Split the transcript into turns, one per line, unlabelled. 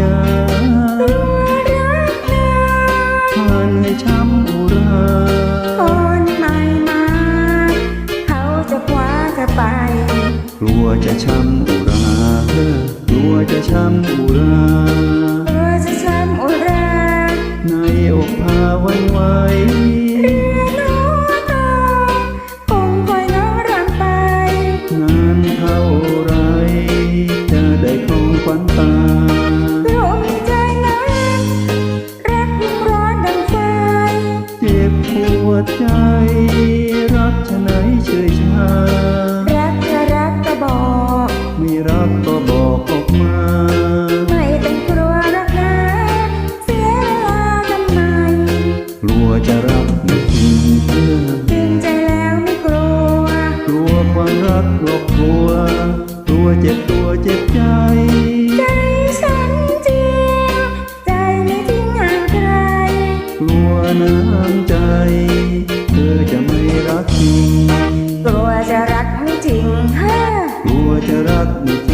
จ้า
ผ่านให้ช้ำอุรา
คนใหม่มา เขาจะค
ว้า
จะ
ไป
กลัวจะช้ำอุรากลัวจะช้ำอุรา ใจรั
ก
ชะไหนเฉยชา
รักจะรักก็บอก
ไม่รักก็บอกออกมา
ไม่ต้องกลัวรักนะ เสียเวลาทำไม
กลัวจะรักไม่จริงเพื่อน
จริงใจแล้วไม่กลัว
กลัวความรักหลอกกลัว กลัวเจ็บตัวเจ็บใจ Ratnika